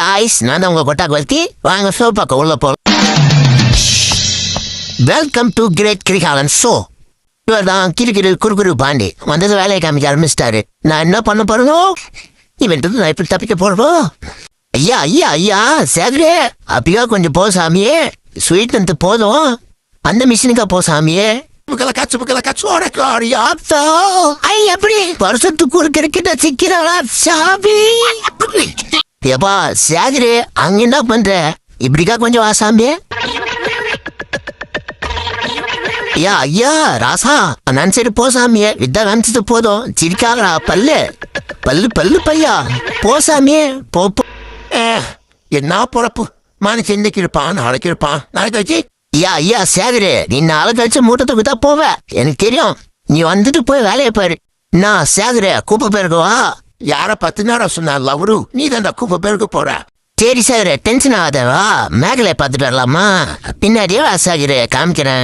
Guys நான் உங்க கொட்டாக்கு வர்த்தி வாங்க ஷோ பார்க்க உள்ள போ welcome to great Kirikalan show இவர் தான் கிறுக்கிறு குறுகுறு பாண்டி. வந்தது வேலையை காமிக்க ஆரம்பிச்சிட்டாரு நான் என்ன பண்ண போறனோ? இவன்ட்டு நான் எப்படி தப்பிக்க போறோ ஐயா ஐயா ஐயா சேகரே. அப்படியா கொஞ்சம் போ சாமியே ஸ்வீட் வந்து போதும். அந்த மிஷினுக்கா போ சாமியே காச்சு காச்சு ஓடக்காரியாத்தா ஐ எப்படி? வருஷத்துக்கு ஒரு கிரிக்கெட்ட சிக்கிறாளா சாமி? ஏப்பா சேகரே அங்க என்ன பண்ற? இப்படிக்கா கொஞ்சம் வா ஐயா ஐயா ராசா நான் சரி போ சாமியே வித்தா காமிச்சது போதும். சிரிக்காதா பல்லு. பல்லு பல்லு பையா. போ சாமியே போ ஏ, என்ன பொழப்பு? மனுஷன் இன்னைக்கு இருப்பான் நாளைக்கு இருப்பான். நாளைக்கு வச்சு. ஐயா ஐயா சேகரு நீ நாளை கழிச்சு மூட்டத்தை விதா போவ. எனக்கு தெரியும். நீ வந்துட்டு போய் வேலையை பாரு. நான் சேகரு கூப்ப பேருக்கு வா யார பத்து நேரம் சொன்னா லவரு நீ தான் கூப்ப பேருக்கு போற. சரி சார் டென்ஷன் ஆகாதவா மேகலை பார்த்துட்டு வரலாமா? பின்னாடியே வாசாகிற காமிக்கிறேன்.